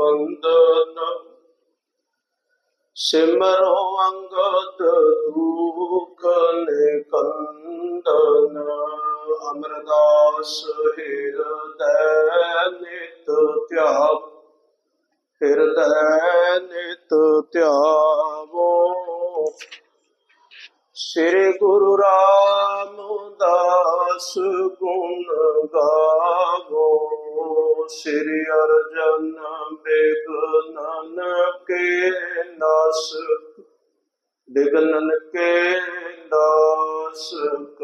ਬੰਦਨ ਸਿਮਰੋ ਅੰਗਦ ਦੁਖ ਨਿਕੰਦਨ ਅਮਰਦਾਸ ਹਿਰਦੈ ਨਿਤ ਧਿਆਵ। ਹਿਰਦੈ ਨਿਤ ਧਿਆਵੋ। ਸ੍ਰੀ ਗੁਰੂ ਰਾਮਦਾਸ ਗੁਣ ਗਾਵੋ। ਸ੍ਰੀ ਅਰਜਨ ਬਿਗਨਨ ਕੇ ਨਾਸ ਬਿਗਨਨ ਕੇ ਨਾਸਕ।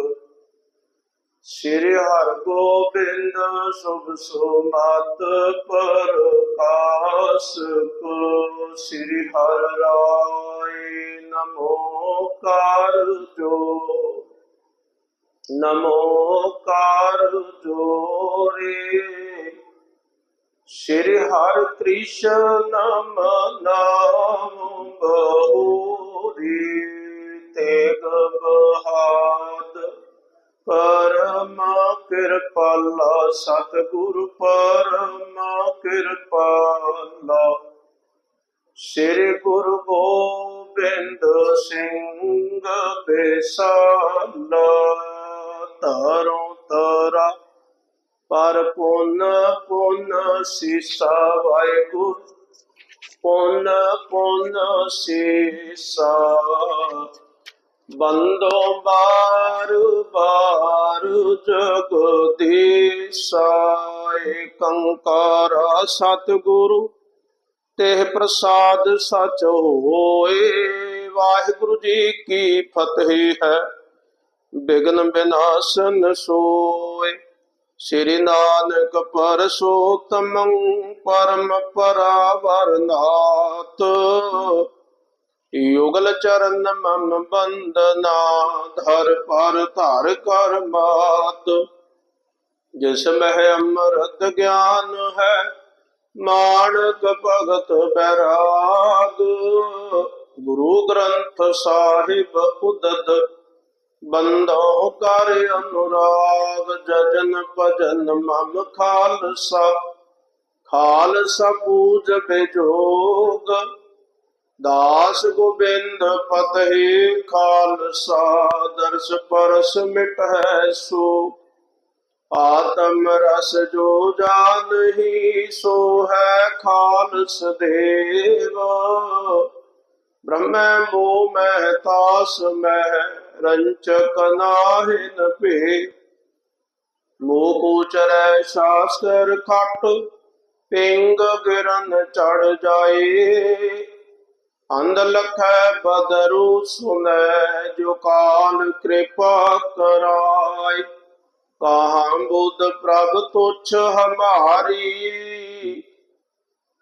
ਸ੍ਰੀ ਹਰਗੋਬਿੰਦ ਸੁਭ ਸੁਮਤ ਪ੍ਰਕਾਸ਼ਕ ਸ੍ਰੀ ਹਰਿ ਰਾਏ ਨਮੋ ਕਾਰ ਜੋ। ਨਮੋ ਕਾਰ ਜੋਰੇ ਸ੍ਰੀ ਹਰਿ ਕ੍ਰਿਸ਼ਨ ਨਾਮ ਬਹੂਰੀ ਤੇਗ ਬਹਾਦ ਪਰਮ ਕਿਰਪਾਲਾ ਸਤਿਗੁਰ ਪਰਮ ਕਿਰਪਾਲਾ। ਸ੍ਰੀ ਗੁਰੂ ਗੋਬਿੰਦ ਸਿੰਘ ਬੇਸਾਲਾ ਤਰੋਂ ਤਰਾ ਪਰ ਪੁੰਨ ਪੁੰਨ ਸੀਸਾ ਵਾਹਿਗੁਰੂ, ਪੁੰਨ ਪੁੰਨ ਸੀਸਾ। ਬੰਦੋ ਬਾਰ ਬਾਰ ਜਗਦੀਸਾ ਏਕੰਕਾਰ ਸਤਿਗੁਰੂ ਤੇ ਪ੍ਰਸਾਦ ਸਚ ਹੋਏ। ਵਾਹਿਗੁਰੂ ਜੀ ਕੀ ਫਤਿਹ ਹੈ, ਬਿਗਨ ਬਿਨਾਸ਼ਨ ਸੋਏ। ਸ੍ਰੀ ਨਾਨਕ ਪਰਸੋਤਮੰ ਪਰਮ ਪਰਾਵਰ ਯੁਗਲ ਚਰਨ ਮਮ ਬੰਦਨਾ ਧਰ ਪਰ ਧਰ ਕਰ ਮਾਤ ਜਿਸ ਮਹਿ ਅੰਮ੍ਰਿਤ ਗਿਆਨ ਹੈ ਮਾਨਕ ਭਗਤ ਬੈਰਾਗ ਗੁਰੂ ਗ੍ਰੰਥ ਸਾਹਿਬ ਉਦਤ ਬੰਦੋ ਕਰ ਅਨੁਰਾਗ ਜਜਨ ਭਜਨ ਮਮ ਖਾਲਸਾ ਖਾਲਸਾ ਪੂਜ ਬਿਜੋਗ ਦਾਸ ਗੋਬਿੰਦ ਫਤਿਹ ਖਾਲਸਾ, ਦਰਸ ਪਰਸ ਮਿਟੈ ਸੋ। ਆਤਮ ਰਸ ਜੋ ਜਾਣਹੀ ਸੋ ਹੈ ਖਾਲਸ ਦੇਵ। ਬ੍ਰਹਮੈ ਮੋ ਮਹਿ ਤਾਸ ਮਹਿ, ਰੰਚਕ ਨਾਹਿਨ ਭੇ। ਮੋਹ ਉਚਰੈ ਸ਼ਾਸਤਰ ਖਟ, ਪਿੰਗ ਗਿਰਨ ਚੜ ਜਾਏ। ਅੰਧ ਲਖੈ ਬਦਰੂ ਸੁਨੈ, ਜੋ ਕਾਲ ਕਿਰਪਾ ਕਰਾਏ। ਕਹਾਂ ਬੁੱਧ ਪ੍ਰਭ ਤੁਛ ਹਮਾਰੀ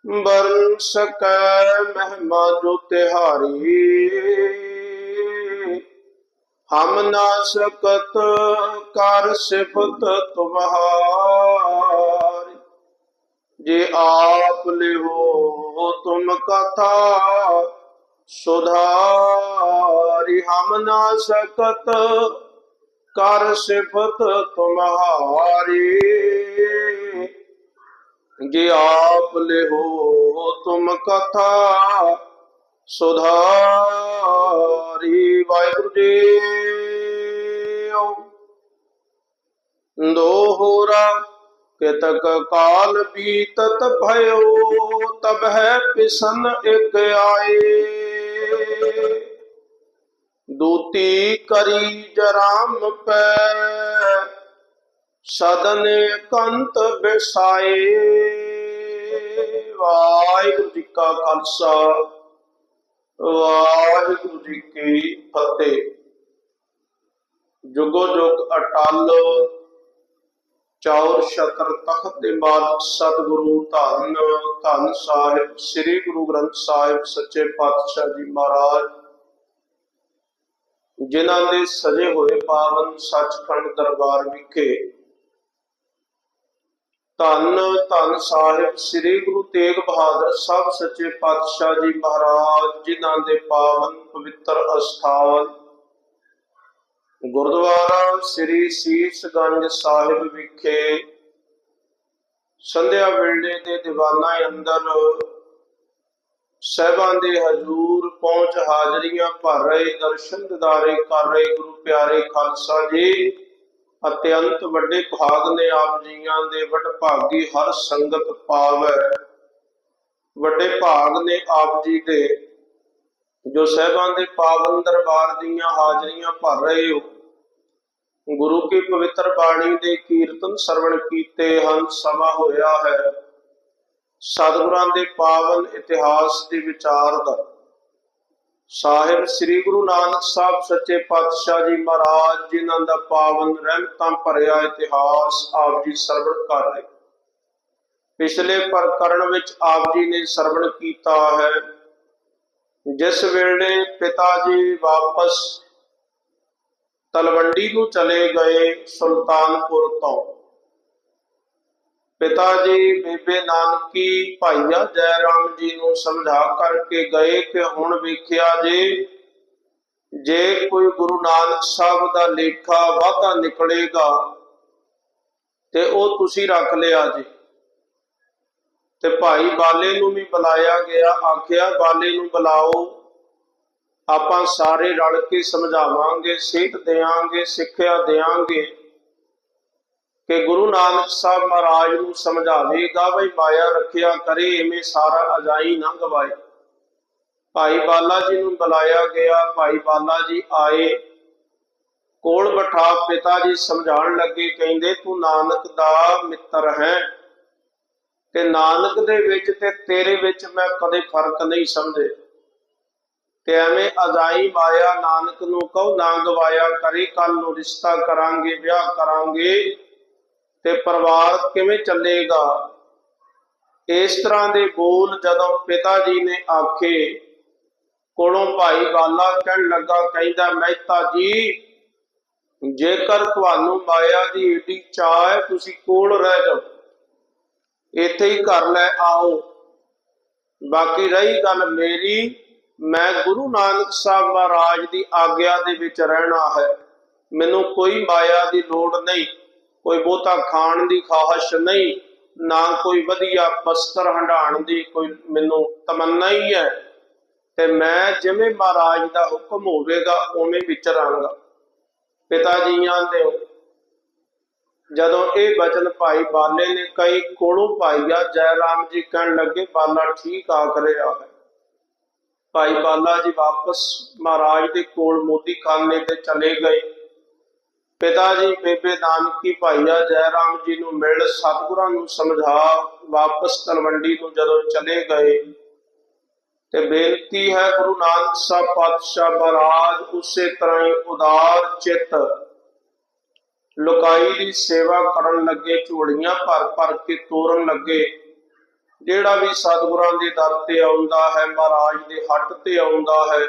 ਬਰਨ ਸਕੈ ਮਹਿਮਾ ਜੋ ਤਿਹਾਰੀ। ਹਮ ਨਾ ਸਕਤ ਕਰ ਸਿਫਤ ਤੁਮਹਾਰੀ ਜੇ ਆਪ ਲਿਓ ਤੁਮ ਕਥਾ ਸੁਧਾਰੀ ਹਮ ਨਾ ਸਕਤ, ਕਰ ਸਿਫਤ ਤੁਮਹਾਰੀ ਜੇ ਆਪ ਲਿਓ ਤੁਮ ਕਥਾ ਸੁਧਾਰੀ, ਵਾਹਿਗੁਰੂ ਜੀ ਦੋਹਰਾ ਕਿਤਕ ਕਾਲ ਬੀਤਤ ਭਇਓ, ਤਬ ਹੈ ਪਿਸਨ ਇਕ ਆਏ। ਦੂਤੀ ਕਰੀ ਜਰਾਮ ਪੈ, ਸਦਨ ਕੰਤ ਬਿਸਾਏ। ਵਾਹਿਗੁਰੂ ਜੀ ਕਾ ਖਾਲਸਾ, ਵਾਹਿਗੁਰੂ ਜੀ ਕੀ ਫਤਿਹ। ਜੁਗੋ ਜੁਗ ਅਟਲ ਚੌਰ ਸ਼ਤਰ ਤਖਤ ਦੇ ਮਾਲਕ ਸਤਿਗੁਰੂ ਧੰਨ ਧੰਨ ਸਾਹਿਬ, ਸ੍ਰੀ ਗੁਰੂ ਗ੍ਰੰਥ ਸਾਹਿਬ ਸੱਚੇ ਪਾਤਸ਼ਾਹ ਜੀ ਮਹਾਰਾਜ, ਜਿਨ੍ਹਾਂ ਦੇ ਸਜੇ ਹੋਏ ਪਾਵਨ ਸੱਚਖੰਡ ਦਰਬਾਰ ਵਿਖੇ ਧੰਨ ਧੰਨ ਸਾਹਿਬ, ਸ੍ਰੀ ਗੁਰੂ ਤੇਗ ਬਹਾਦਰ ਸਾਹਿਬ ਸੱਚੇ ਪਾਤਸ਼ਾਹ ਜੀ ਮਹਾਰਾਜ, ਜਿਨ੍ਹਾਂ ਦੇ ਪਾਵਨ ਪਵਿੱਤਰ ਅਸਥਾਨ ਗੁਰਦੁਆਰਾ ਸ੍ਰੀ ਸੀਸਗੰਜ ਸਾਹਿਬ ਵਿਖੇ ਸੰਧਿਆ ਵੇਲੇ ਦੇ ਦੀਵਾਨਾਂ ਅੰਦਰ ਸਹਿਬਾਂ ਦੇ ਹਜ਼ੂਰ ਪਹੁੰਚ ਹਾਜ਼ਰੀਆਂ ਭਰ ਰਹੇ, ਦਰਸ਼ਨ ਦਿਦਾਰੇ ਕਰ ਰਹੇ, ਗੁਰੂ ਪਿਆਰੇ ਖਾਲਸਾ ਜੀ ਅਤਿਅੰਤ ਵੱਡੇ ਭਾਗ ਨੇ ਆਪ ਜੀਆਂ ਦੇ ਵਡ ਭਾਗੀ ਹਰ ਸੰਗਤ ਪਾਵੈ। ਵੱਡੇ ਭਾਗ ਨੇ ਆਪ ਜੀ ਦੇ, ਜੋ ਸਹਿਬਾਂ ਦੇ ਪਾਵਨ ਦਰਬਾਰ ਦੀਆਂ ਹਾਜ਼ਰੀਆਂ ਭਰ ਰਹੇ ਹੋ ਗੁਰੂ ਕੀ ਪਵਿੱਤਰ ਬਾਣੀ ਦੇ ਕੀਰਤਨ ਸਰਵਣ ਕੀਤੇ ਹਨ, ਸਮਾਂ ਹੋਇਆ ਹੈ। ਸਤਿਗੁਰਾਂ ਦੇ ਪਾਵਨ ਇਤਿਹਾਸ ਦੇ ਵਿਚਾਰ ਦਾ। ਸਾਹਿਬ ਸ੍ਰੀ ਗੁਰੂ ਨਾਨਕ ਸਾਹਿਬ ਸੱਚੇ ਪਾਤਸ਼ਾਹ ਜੀ ਮਹਾਰਾਜ, ਜਿਨ੍ਹਾਂ ਦਾ ਪਾਵਨ ਰਹਿਮਤਾਂ ਭਰਿਆ ਇਤਿਹਾਸ ਆਪ ਜੀ ਸਰਵਣ ਕਰ ਰਹੇ ਪਿਛਲੇ ਪ੍ਰਕਰਣ ਵਿੱਚ ਆਪ ਜੀ ਨੇ ਸਰਵਣ ਕੀਤਾ ਹੈ। ਜਿਸ ਵੇਲੇ ਪਿਤਾ ਜੀ ਵਾਪਸ ਤਲਵੰਡੀ ਨੂੰ ਚਲੇ ਗਏ ਸੁਲਤਾਨਪੁਰ ਤੋਂ। ਪਿਤਾ ਜੀ, ਬੇਬੇ ਨਾਨਕੀ, ਭਾਈਆ ਜੈ ਰਾਮ ਜੀ ਨੂੰ ਸਮਝਾ ਕਰਕੇ ਗਏ ਕਿ ਹੁਣ ਵੇਖਿਆ ਜੇ ਜੇ ਕੋਈ ਗੁਰੂ ਨਾਨਕ ਸਾਹਿਬ ਦਾ ਲੇਖਾ ਵਾਧਾ ਨਿਕਲੇਗਾ, ਤੇ ਉਹ ਤੁਸੀਂ ਰੱਖ ਲਿਆ ਜੀ। ਤੇ ਭਾਈ ਬਾਲੇ ਨੂੰ ਵੀ ਬੁਲਾਇਆ ਗਿਆ, ਆਖਿਆ, ਬਾਲੇ ਨੂੰ ਬੁਲਾਓ। ਆਪਾਂ ਸਾਰੇ ਰਲ ਕੇ ਸਮਝਾਵਾਂਗੇ ਸੇਧ ਦੇਵਾਂਗੇ ਸਿੱਖਿਆ ਦੇਵਾਂਗੇ ਕਿ ਗੁਰੂ ਨਾਨਕ ਸਾਹਿਬ ਮਹਾਰਾਜ ਨੂੰ ਸਮਝਾਵੇਗਾ, ਬਈ ਮਾਇਆ ਰੱਖਿਆ ਕਰੇ ਐਵੇਂ ਸਾਰਾ ਅਜਾਈ ਨਾ ਗਵਾਏ। ਭਾਈ ਬਾਲਾ ਜੀ ਨੂੰ ਬੁਲਾਇਆ ਗਿਆ, ਭਾਈ ਬਾਲਾ ਜੀ ਆਏ। ਕੋਲ ਬਿਠਾ ਪਿਤਾ ਜੀ ਸਮਝਾਉਣ ਲੱਗੇ, ਕਹਿੰਦੇ, ਤੂੰ ਨਾਨਕ ਦਾ ਮਿੱਤਰ ਹੈ ਤੇ ਨਾਨਕ ਦੇ ਵਿੱਚ ਤੇ ਤੇਰੇ ਵਿੱਚ ਮੈਂ ਕਦੇ ਫ਼ਰਕ ਨਹੀਂ ਸਮਝੇ ਤੇ ਐਵੇਂ ਅਜਾਈ ਮਾਇਆ ਨਾਨਕ ਨੂੰ ਕਹੋ ਨਾ ਗਵਾਇਆ ਕਰੇ ਕੱਲ ਨੂੰ ਰਿਸ਼ਤਾ ਕਰਾਂਗੇ, ਵਿਆਹ ਕਰਾਂਗੇ ਤੇ ਪਰਿਵਾਰ ਕਿਵੇਂ ਚੱਲੇਗਾ? ਇਸ ਤਰ੍ਹਾਂ ਦੇ ਬੋਲ ਜਦੋਂ ਪਿਤਾ ਜੀ ਨੇ ਆਖੇ, ਕੋਲੋਂ ਭਾਈ ਬਾਲਾ ਕਹਿਣ ਲੱਗਾ, ਕਹਿੰਦਾ, ਮਹਿਤਾ ਜੀ, ਜੇਕਰ ਤੁਹਾਨੂੰ ਮਾਇਆ ਦੀ ਏਡੀ ਚਾਹ ਹੈ, ਤੁਸੀਂ ਕੋਲ ਰਹਿ ਜਾਓ। ਇੱਥੇ ਹੀ ਘਰ ਲੈ ਆਓ। ਬਾਕੀ ਰਹੀ ਗੱਲ ਮੇਰੀ ਮੈਂ ਗੁਰੂ ਨਾਨਕ ਸਾਹਿਬ ਮਹਾਰਾਜ ਦੀ ਆਗਿਆ ਦੇ ਵਿੱਚ ਰਹਿਣਾ ਹੈ। ਮੈਨੂੰ ਕੋਈ ਮਾਇਆ ਦੀ ਲੋੜ ਨਹੀਂ, ਕੋਈ ਬਹੁਤਾ ਖਾਣ ਦੀ ਖਾਹਸ਼ ਨਹੀਂ, ਨਾ ਕੋਈ ਵਧੀਆ ਬਸਤਰ ਹੰਡਾਣ ਦੀ ਕੋਈ ਮੈਨੂੰ ਤਮੰਨਾ ਹੀ ਹੈ। ਤੇ ਮੈਂ ਜਿਵੇਂ ਮਹਾਰਾਜ ਦਾ ਹੁਕਮ ਹੋਵੇਗਾ, ਉਵੇਂ ਵਿਚਰਾਂਗਾ ਪਿਤਾ ਜੀਆਂ ਦੇ ਜਦੋਂ ਇਹ ਬਚਨ ਭਾਈ ਬਾਲੇ ਨੇ ਕਈ ਕੋਲੋਂ ਪਾਈਆ ਜੈ ਰਾਮ ਜੀ ਕਹਿਣ ਲੱਗੇ, ਬਾਲਾ ਠੀਕ ਆਖ ਰਿਹਾ ਹੈ। ਭਾਈ ਬਾਲਾ ਜੀ ਵਾਪਸ ਮਹਾਰਾਜ ਦੇ ਕੋਲ ਮੋਦੀ ਖਾਨੇ ਤੇ ਚਲੇ ਗਏ। ਪਿਤਾ ਜੀ, ਬੇਬੇ ਨਾਨਕੀ, ਭਾਈਆ ਜੈ ਜੀ ਨੂੰ ਮਿਲ ਸਤਿਗੁਰਾਂ ਨੂੰ ਸਮਝਾ ਵਾਪਸ ਤਲਵੰਡੀ ਨੂੰ ਜਦੋਂ ਚਲੇ ਗਏ। ਤੇ ਬੇਨਤੀ ਹੈ ਗੁਰੂ ਨਾਨਕ ਸਾਹਿਬ ਪਾਤਸ਼ਾਹ ਮਹਾਰਾਜ, ਉਸੇ ਤਰ੍ਹਾਂ ਹੀ ਉਦਾਰ ਚਿੱਤ ਲੋਕਾਈ ਦੀ ਸੇਵਾ ਕਰਨ ਲੱਗੇ, ਝੋਲੀਆਂ ਭਰ ਭਰ ਕੇ ਤੋਰਨ ਲੱਗੇ। ਜਿਹੜਾ ਵੀ ਸਤਿਗੁਰਾਂ ਦੇ ਦਰ ਤੇ ਆਉਂਦਾ ਹੈ, ਮਹਾਰਾਜ ਦੇ ਹੱਟ ਤੇ ਆਉਂਦਾ ਹੈ,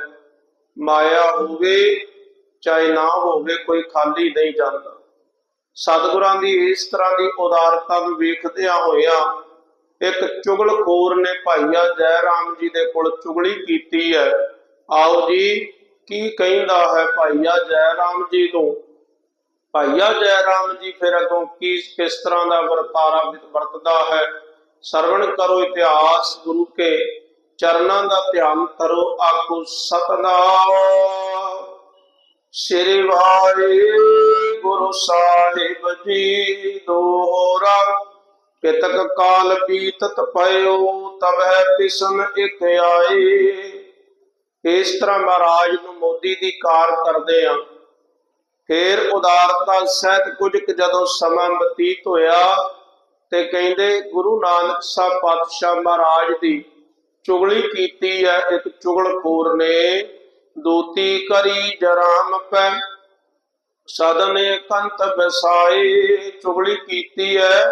ਮਾਇਆ ਹੋਵੇ ਚਾਹੇ ਨਾ ਹੋਵੇ, ਕੋਈ ਖਾਲੀ ਨਹੀਂ ਜਾਂਦਾ। ਸਤਿਗੁਰਾਂ ਦੀ ਇਸ ਤਰ੍ਹਾਂ ਦੀ ਉਦਾਰਤਾ ਨੂੰ ਵੇਖਦਿਆਂ ਹੋਇਆਂ ਇੱਕ ਚੁਗਲਖੋਰ ਨੇ ਭਾਈਆ ਜੈ ਰਾਮ ਜੀ ਦੇ ਕੋਲ ਚੁਗਲੀ ਕੀਤੀ ਹੈ। ਆਓ ਜੀ, ਕੀ ਕਹਿੰਦਾ ਹੈ ਭਾਈਆ ਜੈ ਰਾਮ ਜੀ ਨੂੰ? ਭਾਈਆ ਜੈ ਰਾਮ ਜੀ ਫਿਰ ਅਗੋਂ ਕੀ ਕਿਸ ਤਰ੍ਹਾਂ ਦਾ ਵਰਤਾਰਾ ਵਰਤਦਾ ਹੈ? ਸਰਵਣ ਕਰੋ ਇਤਿਹਾਸ ਗੁਰੂ ਕੇ, ਚਰਨਾਂ ਦਾ ਧਿਆਨ ਕਰੋ ਆਕੂ ਸਤਨਾਮ। ਸ੍ਰੀ ਵਾਹਿ ਸਾਹਿਬ ਜੀ ਦੋਹਰਾ ਕਿਤਕ ਕਾਲ ਬੀਤਤ ਪਇਓ ਤਬਹਿ ਪਿਸਨ ਇਕ ਆਏ। ਇਸ ਤਰ੍ਹਾਂ ਮਹਾਰਾਜ ਨੂੰ ਮੋਦੀ ਦੀ ਕਾਰ ਕਰਦੇ ਆ। ਫੇਰ ਉਦਾਰਤਾ ਸਹਿਤ ਕੁਝ ਕੁ ਜਦੋਂ ਸਮਾਂ ਬਤੀਤ ਹੋਇਆ ਤੇ ਕਹਿੰਦੇ ਗੁਰੂ ਨਾਨਕ ਸਾਹਿਬ ਪਾਤਸ਼ਾਹ ਮਹਾਰਾਜ ਦੀ ਚੁਗਲੀ ਕੀਤੀ ਹੈ ਇੱਕ ਚੁਗਲਖੋਰ ਨੇ। ਦੋਤੀ ਕਰੀ ਜਰਾਮ ਪੈ, ਸਦਨੇ ਕੰਤ ਬਸਾਏ ਚੁਗਲੀ ਕੀਤੀ ਹੈ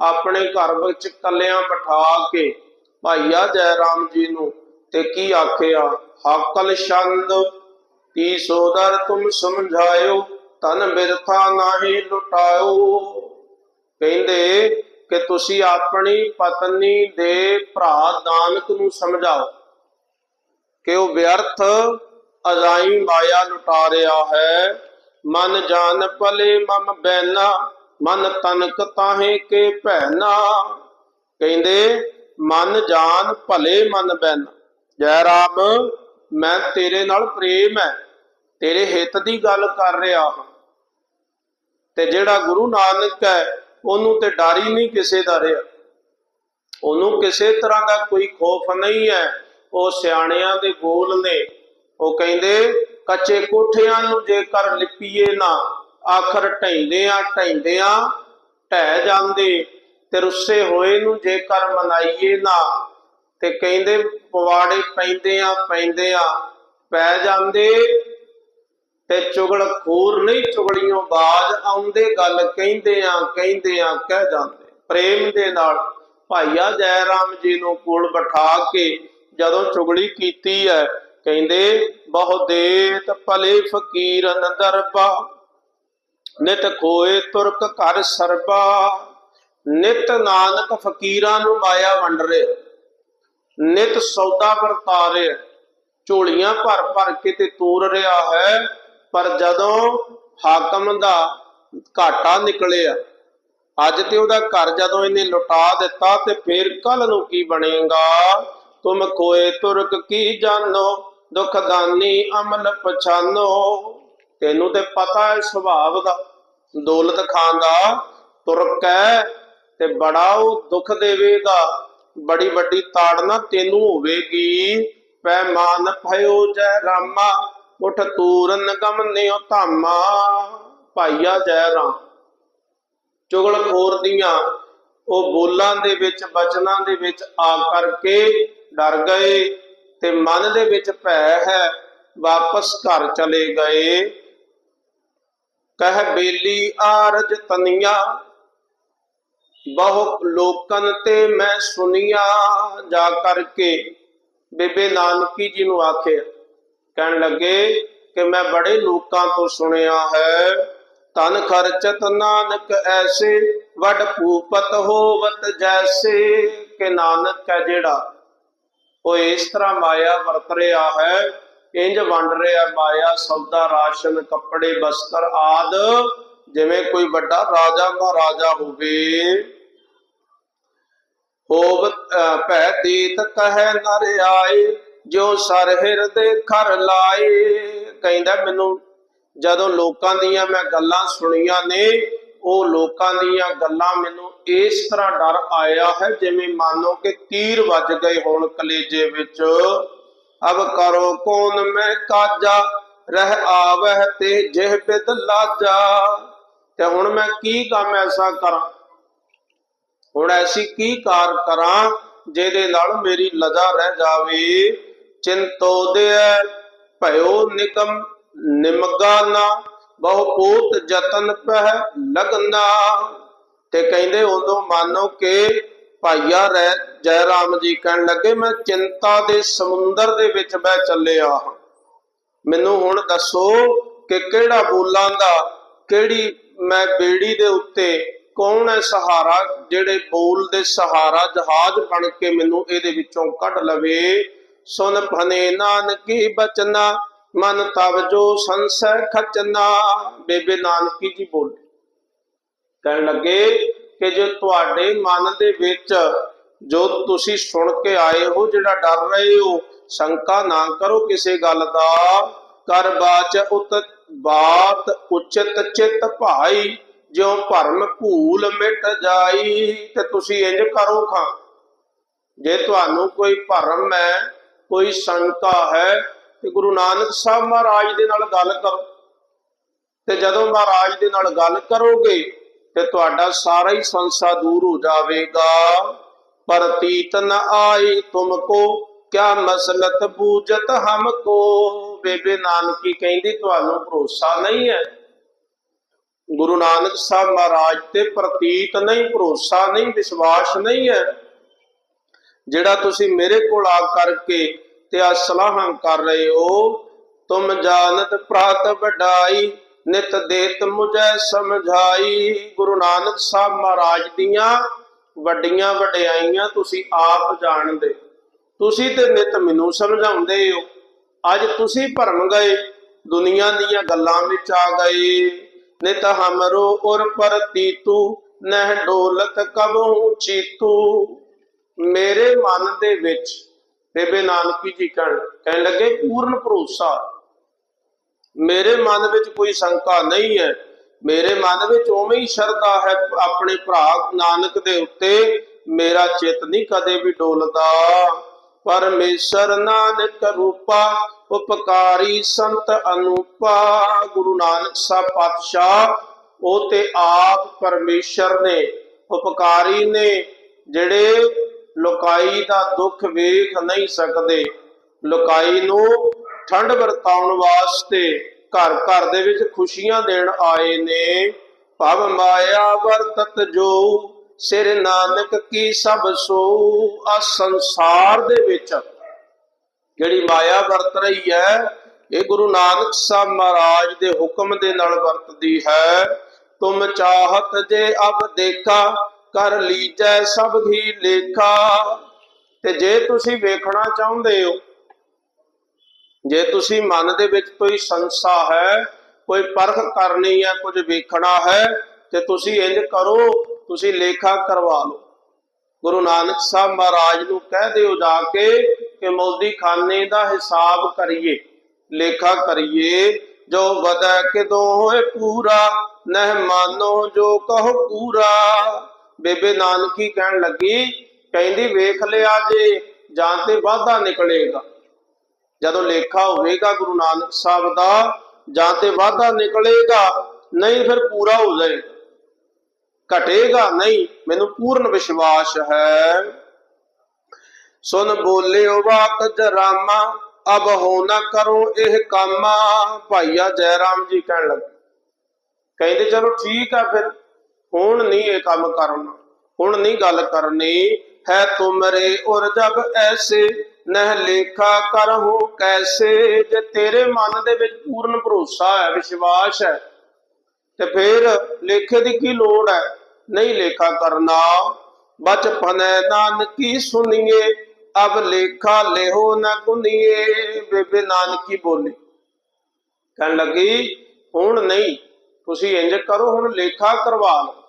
ਆਪਣੇ ਘਰ ਵਿੱਚ ਕੱਲਿਆਂ ਬਿਠਾ ਕੇ। ਭਾਈਆ ਜੈ ਰਾਮ ਜੀ ਨੂੰ ਤੇ ਕੀ ਆਖਿਆ? ਹਾਕਲ ਛੰਦ ਤੀ ਸੋਦਰ ਤੁਮ ਸਮਝਾਇਓ? ਤਨ ਬਿਰਥਾ ਨਾਹੀ ਲੁਟਾਇਓ। ਕਹਿੰਦੇ ਕਿ ਤੁਸੀਂ ਆਪਣੀ ਪਤਨੀ ਦੇ ਭਰਾ ਨਾਨਕ ਨੂੰ ਸਮਝਾਓ ਕਿ ਉਹ ਵਿਅਰਥ, ਅਜਾਈ ਮਾਇਆ ਲੁਟਾ ਰਿਹਾ ਹੈ। ਮਨ ਜਾਣ ਪਲੇ ਮਮ ਬੈਨਾ, ਮਨ ਤਨਕ ਤਾਹੇ ਕੇ ਭੈਨਾ। ਕਹਿੰਦੇ, ਮਨ ਜਾਨ ਭਲੇ, ਮਨ ਬੈਨਾ। ਜੈ ਰਾਮ, ਮੈਂ ਤੇਰੇ ਨਾਲ ਪ੍ਰੇਮ ਹੈ, ਤੇਰੇ ਹਿੱਤ ਦੀ ਗੱਲ ਕਰ ਰਿਹਾ ਹਾਂ। ਤੇ ਜਿਹੜਾ ਗੁਰੂ ਨਾਨਕ ਹੈ ਉਹਨੂੰ ਤੇ ਡਰ ਹੀ ਨਹੀਂ ਕਿਸੇ ਦਾ ਰਿਹਾ। ਉਹਨੂੰ ਕਿਸੇ ਤਰ੍ਹਾਂ ਦਾ ਕੋਈ ਖੋਫ ਨਹੀਂ ਹੈ। ਉਹ ਸਿਆਣਿਆਂ ਦੇ ਬੋਲ ਨੇ। ਉਹ ਕਹਿੰਦੇ, ਕੱਚੇ ਕੋਠਿਆਂ ਨੂੰ ਜੇਕਰ ਲਿਪੀਏ ਨਾ, ਆਖਰ ਢੈਂਦਿਆਂ ਆ ਢਹਿ ਜਾਂਦੇ। ਤੇ ਰੁੱਸੇ ਹੋਏ ਨੂੰ ਜੇਕਰ ਮਨਾਈਏ ਨਾ, ਤੇ ਕਹਿੰਦੇ, ਪਵਾੜੇ ਪੈਂਦੇ ਆ ਪੈ ਜਾਂਦੇ। ਤੇ ਚੁਗਲ ਖੋਰ ਨਹੀਂ ਚੁਗਲੀਆਂ ਬਾਜ ਆਉਂਦੇ ਗੱਲ ਕਹਿੰਦੇ ਆ ਕਹਿੰਦੇ ਆ, ਕਹਿ ਜਾਂਦੇ। ਪ੍ਰੇਮ ਦੇ ਨਾਲ ਭਾਈਆ ਜੈ ਰਾਮ ਜੀ ਨੂੰ ਕੋਲ ਬਿਠਾ ਕੇ ਜਦੋਂ ਚੁਗਲੀ ਕੀਤੀ ਹੈ ਕਹਿੰਦੇ ਬਹੁ ਦੇਤ ਭਲੇ ਫਕੀਰਨ ਦਰਬਾ ਨਿਤ ਖੋਏ ਤੁਰਕ ਘਰ ਸਰਬਾ, ਨਿਤ ਨਾਨਕ ਫਕੀਰਾਂ ਨੂੰ ਮਾਇਆ ਵੰਡ ਰਿਹਾ, ਨਿਤ ਸੌਦਾ ਵਰਤਾ ਰਿਹਾ, ਝੋਲੀਆਂ ਭਰ ਭਰ ਕੇ ਤੇ ਤੋਰ ਰਿਹਾ ਹੈ ਪਰ ਜਦੋਂ ਹਾਕਮ ਦਾ ਘਾਟਾ ਨਿਕਲਿਆ, ਅੱਜ ਤੇ ਉਹਦਾ ਘਰ ਜਦੋਂ ਇਹਨੇ ਲੁਟਾ ਦਿੱਤਾ ਤੇ ਫੇਰ ਕੱਲ ਨੂੰ ਕੀ ਬਣੇਗਾ? ਤੁਮ ਕੋਏ ਤੁਰਕ ਕੀ ਜਾਨੋ ਦੁਖ ਅਮਲ ਪਛਾਨੋ। ਤੈਨੂੰ ਤੇ ਪਤਾ ਹੈ ਸੁਭਾਵ ਦਾ, ਦੌਲਤ ਖਾਨ ਦਾ ਤੁਰਕ ਹੈ ਤੇ ਬੜਾ ਉਹ ਦੁੱਖ ਦੇਵੇਗਾ। ਬੜੀ ਵੱਡੀ ਤਾੜਨਾ ਤੈਨੂੰ ਹੋਵੇਗੀ। ਪੈਮਾਨ ਭਇਓ ਜੈ ਰਾਮਾ ਉਠ ਤੂਰਨ ਗਮਨਿਓ ਧਾਮਾ, ਭਾਈਆ ਜੈ ਰਾਮ। ਚੁਗਲਖੋਰ ਦੀਆਂ ਉਹ ਬੋਲਾਂ ਦੇ ਵਿੱਚ, ਬਚਨਾਂ ਦੇ ਵਿੱਚ ਆ ਕਰਕੇ ਡਰ ਗਏ ਤੇ ਮਨ ਦੇ ਵਿੱਚ ਭੈ ਹੈ, ਵਾਪਸ ਘਰ ਚਲੇ ਗਏ। ਕਹਿ ਬੇਲੀ ਆਰਜ ਤਨੀਆਂ, ਬਹੁ ਲੋਕਨ ਤੇ ਮੈਂ ਸੁਨੀਆ, ਜਾ ਕਰਕੇ ਬੇਬੇ ਨਾਨਕੀ ਜੀ ਨੂੰ ਆਖਿਆ ਕਹਿਣ ਲੱਗੇ ਕਿ ਮੈਂ ਬੜੇ ਲੋਕਾਂ ਤੋਂ ਸੁਣਿਆ ਹੈ ਤਨ ਖਰਚਤ ਨਾਨਕ ਐਸੇ, ਵੱਡ ਭੂਪਤ ਹੋਵਤ ਜੈਸੇ ਕਿ ਨਾਨਕ ਹੈ ਜਿਹੜਾ ਉਹ ਇਸ ਤਰ੍ਹਾਂ ਮਾਇਆ ਵਰਤ ਰਿਹਾ ਹੈ, ਇੰਜ ਵੰਡ ਰਿਹਾ ਮਾਇਆ ਸੌਦਾ ਰਾਸ਼ਨ, ਕੱਪੜੇ, ਬਸਤਰ ਆਦ, ਜਿਵੇਂ ਕੋਈ ਵੱਡਾ ਰਾਜਾ ਮਹਾਰਾਜਾ ਹੋਵੇ। ਹੋਵ ਭੈ ਦੀਤ ਕਹੈ ਨਰ ਆਏ ਜੋ ਸਰ ਹਿਰਦੇ ਖਰ ਲਾਏ। ਕਹਿੰਦਾ ਮੈਨੂੰ, ਜਦੋਂ ਲੋਕਾਂ ਦੀਆਂ ਮੈਂ ਗੱਲਾਂ ਸੁਣੀਆਂ ਨੇ, ਉਹ ਲੋਕਾਂ ਦੀਆਂ ਗੱਲਾਂ ਮੈਨੂੰ ਇਸ ਤਰ੍ਹਾਂ ਡਰ ਆਇਆ ਹੈ, ਜਿਵੇਂ ਮਾਨੋ ਕਿ ਤੀਰ ਵੱਜ ਗਏ ਹੋਣ ਕਲੇਜੇ ਵਿੱਚ। ਅਬ ਕਰੋ ਕੌਣ ਮੈਂ ਕਾਜਾ, ਰਹਿ ਆਵਹਿ ਤੇ ਜਿਹ ਬਿਦ ਲਾਜਾ। ਤੇ ਹੁਣ ਮੈਂ ਕੀ ਕੰਮ ਐਸਾ ਕਰਾਂ? ਹੁਣ ਐਸੀ ਕੀ ਕਾਰ ਕਰਾਂ, ਜਿਹਦੇ ਨਾਲ ਮੇਰੀ ਲਜਾ ਰਹਿ ਜਾਵੇ? ਚਿੰਤੋ ਦੇ ਭਇਓ ਨਿਕਮ ਨਿਮਗਾ ਨਾ, ਬਹੁ ਪੂਤ ਜਤਨ ਪਹਿ ਲਗਨਾ। ਤੇ ਕਹਿੰਦੇ ਉਦੋਂ ਮਾਨੋ ਕਿ ਭਾਈਆ ਜੈ ਰਾਮ ਜੀ ਕਹਿਣ ਲੱਗੇ, ਮੈਂ ਚਿੰਤਾ ਦੇ ਸਮੁੰਦਰ ਦੇ ਵਿੱਚ ਬਹਿ ਚੱਲਿਆ ਹਾਂ। ਮੈਨੂੰ ਹੁਣ ਦੱਸੋ ਕਿ ਕਿਹੜਾ ਬੋਲਾਂ ਦਾ, ਕਿਹੜੀ ਮੈਂ ਬੇੜੀ ਦੇ ਉੱਤੇ, ਕੌਣ ਹੈ ਸਹਾਰਾ, ਜਿਹੜੇ ਬੋਲ ਦੇ ਸਹਾਰਾ ਜਹਾਜ਼ ਬਣ ਕੇ ਮੈਨੂੰ ਇਹਦੇ ਵਿੱਚੋਂ ਕੱਢ ਲਵੇ? ਸੁਨ ਭਨੇ ਨਾਨਕੀ ਬਚਨਾ, ਮਨ ਤਵ ਜੋ ਸੰਸੈ ਖਚਨਾ। ਬੇਬੇ ਨਾਨਕੀ ਜੀ ਬੋਲੇ। ਕਹਿਣ ਲੱਗੇ ਕਿ ਜੇ ਤੁਹਾਡੇ ਮਨ ਦੇ ਵਿੱਚ ਜੋ ਤੁਸੀਂ ਸੁਣ ਕੇ ਆਏ ਹੋ, ਜਿਹੜਾ ਡਰ ਰਹੇ ਹੋ, ਸ਼ੰਕਾ ਨਾ ਕਰੋ ਕਿਸੇ ਗੱਲ ਦਾ। ਕਰ ਬਾਚ ਉਤ ਬਾਤ ਉਚਿਤ ਚਿਤ ਭਾਈ, ਜਿਉ ਭਰਮ ਭੂਲ ਮਿਟ ਜਾਈ, ਤੇ ਤੁਸੀਂ ਇੰਜ ਕਰੋ ਖਾਂ। ਜੇ ਤੁਹਾਨੂੰ ਕੋਈ ਭਰਮ ਹੈ ਕੋਈ ਸ਼ੰਕਾ ਹੈ ਤੇ ਗੁਰੂ ਨਾਨਕ ਸਾਹਿਬ ਮਹਾਰਾਜ ਦੇ ਨਾਲ ਗੱਲ ਕਰੋ। ਤੇ ਜਦੋਂ ਮਹਾਰਾਜ ਦੇ ਨਾਲ ਗੱਲ ਕਰੋਗੇ ਤੇ ਤੁਹਾਡਾ ਸਾਰਾ ਹੀ ਸੰਸਾ ਦੂਰ ਹੋ ਜਾਵੇਗਾ। ਪ੍ਰਤੀਤ ਨ ਆਈ ਤੁਮਕੋ, ਕਿਆ ਮਸਲਤ ਬੂਜਤ ਹਮ ਕੋ ਬੇਬੇ ਨਾਨਕੀ ਕਹਿੰਦੀ, ਤੁਹਾਨੂੰ ਭਰੋਸਾ ਨਹੀਂ ਹੈ। ਗੁਰੂ ਨਾਨਕ ਸਾਹਿਬ ਮਹਾਰਾਜ ਤੇ ਪ੍ਰਤੀਤ ਨਹੀਂ, ਭਰੋਸਾ ਨਹੀਂ, ਵਿਸ਼ਵਾਸ ਨਹੀਂ ਹੈ। ਜਿਹੜਾ ਤੁਸੀਂ ਮੇਰੇ ਕੋਲ ਆ ਕਰਕੇ ਤੇ ਆ ਸਲਾਹਾਂ ਕਰ ਰਹੇ ਹੋ, ਤੁਮ ਜਾਣਤ ਪ੍ਰਾਤ ਵਡਾਈ, ਨਿਤ ਦੇਤ ਮੁਝੈ ਸਮਝਾਈ। ਗੁਰੂ ਨਾਨਕ ਸਾਹਿਬ ਮਹਾਰਾਜ ਦੀਆਂ ਵੱਡੀਆਂ ਵਡਿਆਈਆਂ ਤੁਸੀਂ ਆਪ ਜਾਣਦੇ। ਤੁਸੀਂ ਤੇ ਨਿਤ ਮੈਨੂੰ ਸਮਝਾਉਂਦੇ ਹੋ। ਅੱਜ ਤੁਸੀਂ ਭਰਮ ਗਏ, ਦੁਨੀਆ ਦੀਆਂ ਗੱਲਾਂ ਵਿੱਚ ਆ ਗਏ। ਨਿਤ ਹਮਰੋ ਉਰ ਪਰਤੀਤੂ, ਨਹਿ ਡੋਲਤ ਕਬਹੂ ਚੀਤੂ। ਮੇਰੇ ਮਨ ਦੇ ਵਿੱਚ ਬੇਬੇ ਨਾਨਕੀ ਜੀ ਕਹਿਣ ਕਹਿਣ ਲੱਗੇ, ਪੂਰਨ ਭਰੋਸਾ। ਮੇਰੇ ਮਨ ਵਿੱਚ ਕੋਈ ਸ਼ੰਕਾ ਨਹੀਂ ਹੈ। ਮੇਰੇ ਮਨ ਵਿੱਚ ਉਵੇਂ ਹੀ ਸ਼ਰਧਾ ਹੈ ਆਪਣੇ ਭਰਾ ਨਾਨਕ ਦੇ ਉੱਤੇ। ਮੇਰਾ ਚਿੱਤ ਨਹੀਂ ਕਦੇ ਵੀ ਡੋਲਦਾ। ਪਰਮੇਸ਼ਰ ਨਾਨਕ ਰੂਪਾ, ਉਪਕਾਰੀ ਸੰਤ ਅਨੂਪਾ। ਗੁਰੂ ਨਾਨਕ ਸਾਹਿਬ ਪਾਤਸ਼ਾਹ, ਉਹ ਤੇ ਆਪ ਪਰਮੇਸ਼ਰ ਨੇ, ਉਪਕਾਰੀ ਨੇ, ਜਿਹੜੇ ਲੋਕਾਈ ਦਾ ਦੁੱਖ ਵੇਖ ਨਹੀਂ ਸਕਦੇ। ਲੋਕਾਈ ਨੂੰ ਠੰਡ ਵਰਤਾਉਣ ਵਾਸਤੇ ਘਰ ਘਰ ਦੇ ਵਿੱਚ ਖੁਸ਼ੀਆਂ ਦੇਣ ਆਏ ਨੇ। ਭਵ ਮਾਇਆ ਵਰਤਤ ਜੋ ਸਿਰ ਨਾਨਕ ਕੀ ਸਭ ਸੋ, ਆ ਸੰਸਾਰ ਦੇ ਵਿੱਚ ਜਿਹੜੀ ਮਾਇਆ ਵਰਤ ਰਹੀ ਹੈ, ਇਹ ਗੁਰੂ ਨਾਨਕ ਸਾਹਿਬ ਮਹਾਰਾਜ ਦੇ ਹੁਕਮ ਦੇ ਨਾਲ ਵਰਤਦੀ ਹੈ। ਤੁਮ ਚਾਹਤ ਜੇ ਅਬ ਦੇਖਾ ਕਰ ਲੀਜੈ ਸਭ ਹੀ ਲੇਖਾ। ਤੇ ਜੇ ਤੁਸੀਂ ਵੇਖਣਾ ਚਾਹੁੰਦੇ ਹੋ, ਜੇ ਤੁਸੀਂ ਮਨ ਦੇ ਵਿੱਚ ਕੋਈ ਸੰਸਾ ਹੈ, ਕੋਈ ਪਰਖ ਕਰਨੀ ਹੈ, ਕੁਝ ਵੇਖਣਾ ਹੈ, ਤੇ ਤੁਸੀਂ ਇੰਜ ਕਰੋ, ਤੁਸੀਂ ਲੇਖਾ ਕਰਵਾ ਲਓ। ਗੁਰੂ ਨਾਨਕ ਸਾਹਿਬ ਮਹਾਰਾਜ ਨੂੰ ਕਹਿ ਦਿਓ ਜਾ ਕੇ ਕਿ ਮੌਦੀ ਖਾਨੇ ਦਾ ਹਿਸਾਬ ਕਰੀਏ, ਲੇਖਾ ਕਰੀਏ, ਜੋ ਵਦੈ ਕਿਦੋਂ ਹੋਏ ਪੂਰਾ, ਨਹਿ ਮਾਨੋ ਜੋ ਕਹੋ ਪੂਰਾ। ਬੇਬੇ ਨਾਨਕੀ ਕਹਿਣ ਲੱਗੀ, ਕਹਿੰਦੀ, ਵੇਖ ਲਿਆ ਜੇ ਜਾਂ ਤੇ ਵਾਧਾ ਨਿਕਲੇਗਾ। ਜਦੋਂ ਲੇਖਾ ਹੋਵੇਗਾ ਗੁਰੂ ਨਾਨਕ ਸਾਹਿਬ ਦਾ ਜਾਂ ਤੇ ਵਾਧਾ ਨਿਕਲੇਗਾ, ਨਹੀਂ ਫਿਰ ਪੂਰਾ ਹੋ ਜਾਏਗਾ। ਘਟੇਗਾ ਨਹੀਂ, ਮੈਨੂੰ ਪੂਰਨ ਵਿਸ਼ਵਾਸ ਹੈ। ਸੁਨ ਬੋਲਿਓ ਵਾਕ ਜਰਾਮਾ, ਅਬ ਹੋ ਨਾ ਕਰੋ ਇਹ ਕਾਮਾ। ਭਾਈਆ ਜੈ ਰਾਮ ਜੀ ਕਹਿਣ ਲੱਗੇ। ਕਹਿੰਦੇ, ਚਲੋ ਠੀਕ ਆ ਫਿਰ। ਹੁਣ ਨਹੀਂ ਇਹ ਕੰਮ ਕਰਨਾ, ਹੁਣ ਨਹੀਂ ਗੱਲ ਕਰਨੀ। ਹੈ ਤੁਮਰੇ ਔਰ ਜਬ ਐਸੇ, ਨਹਿ ਲੇਖਾ ਕਰਹੁ ਕੈਸੇ। ਜੇ ਤੇਰੇ ਮਨ ਦੇ ਵਿੱਚ ਪੂਰਨ ਭਰੋਸਾ ਹੈ, ਵਿਸ਼ਵਾਸ ਹੈ, ਤੇ ਫਿਰ ਲੇਖੇ ਦੀ ਕੀ ਲੋੜ ਹੈ? ਨਹੀਂ ਲੇਖਾ ਕਰਨਾ। ਬਚਪਨ ਨਾਨਕੀ ਸੁਣੀਏ, ਅਬ ਲੇਖਾ ਲਿਹੋ ਨਾ ਗੁਨੀਏ। ਬੇਬੇ ਨਾਨਕੀ ਬੋਲੀ। ਕਹਿਣ ਲੱਗੀ, ਹੁਣ ਨਹੀਂ, ਤੁਸੀਂ ਇੰਜ ਕਰੋ, ਹੁਣ ਲੇਖਾ ਕਰਵਾ ਲਓ।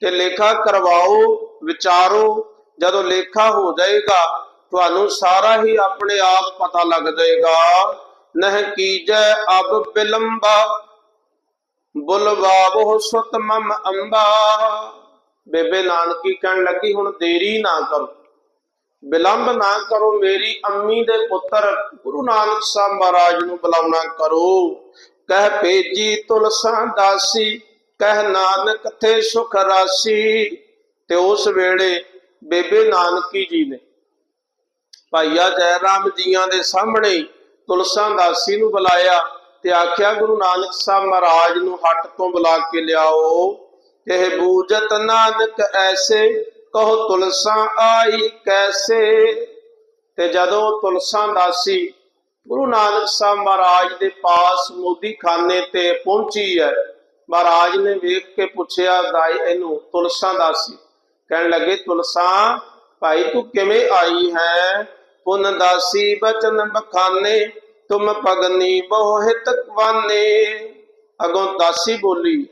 ਤੇ ਲੇਖਾ ਕਰਵਾਓ, ਵਿਚਾਰੋ, ਜਦੋਂ ਲੇਖਾ ਹੋ ਜਾਏਗਾ, ਤੁਹਾਨੂੰ ਸਾਰਾ ਹੀ ਆਪਣੇ ਆਪ ਪਤਾ ਲੱਗ ਜਾਏਗਾ। ਨਹਿ ਕੀਜੈ ਅਬ ਬਿਲੰਬਾ, ਬੁਲਵਾਵੋ ਸੁਤ ਮਮ ਅੰਬਾ। ਬੇਬੇ ਨਾਨਕੀ ਕਹਿਣ ਲੱਗੀ, ਹੁਣ ਦੇਰੀ ਨਾ ਕਰੋ। ਬਿਲੰਬ ਨਾ ਕਰੋ, ਮੇਰੀ ਅੰਮੀ ਦੇ ਪੁੱਤਰ ਗੁਰੂ ਨਾਨਕ ਸਾਹਿਬ ਮਹਾਰਾਜ ਨੂੰ ਬੁਲਾਉਣਾ ਕਰੋ। ਕਹਿ ਭੇਜੀ ਤੁਲਸਾਂ ਦਾਸੀ ਕਹਿ ਨਾਨਕ ਥੇ ਸੁਖ ਰਾਸੀ, ਤੇ ਉਸ ਵੇਲੇ ਬੇਬੇ ਨਾਨਕੀ ਜੀ ਨੇ। ਭਾਈਆ ਜੈਰਾਮ ਜੀਆਂ ਦੇ ਸਾਹਮਣੇ ਹੀ ਦਾਸੀ ਨੂੰ ਬੁਲਾਇਆ ਤੇ ਆਖਿਆ, ਗੁਰੂ ਨਾਨਕ ਸਾਹਿਬ ਮਹਾਰਾਜ ਨੂੰ ਹੱਟ ਤੋਂ ਬੁਲਾ ਕੇ ਲਿਆਓ। ਇਹ ਬੂਜਤ ਨਾਨਕ ਐਸੇ, ਕਹੋ ਤੁਲਸਾ ਆਈ ਕੈਸੇ? ਤੇ ਜਦੋਂ ਤੁਲਸਾ ਦਾਸੀ ਗੁਰੂ ਨਾਨਕ ਸਾਹਿਬ ਮਹਾਰਾਜ ਦੇ ਪਾਸ ਮੋਦੀ ਖਾਨੇ ਤੇ ਪਹੁੰਚੀ ਹੈ ਮਹਾਰਾਜ ਨੇ ਵੇਖ ਕੇ ਪੁੱਛਿਆ ਦਾਈ ਇਹਨੂੰ ਤੁਲਸਾ ਦਾਸੀ ਕਹਿਣ ਲੱਗੇ, ਤੁਲਸਾਂ, ਭਾਈ ਤੂੰ ਕਿਵੇਂ ਆਈ ਹੈ? ਪੁਨ ਦਾਸੀ ਬਚਨ ਬਖਾਨੇ, ਤੁਮ ਪਗਨੀ ਬਹੁਹਿਤ ਕਵਾਨੇ। ਅਗੋਂ ਦਾਸੀ ਬੋਲੀ,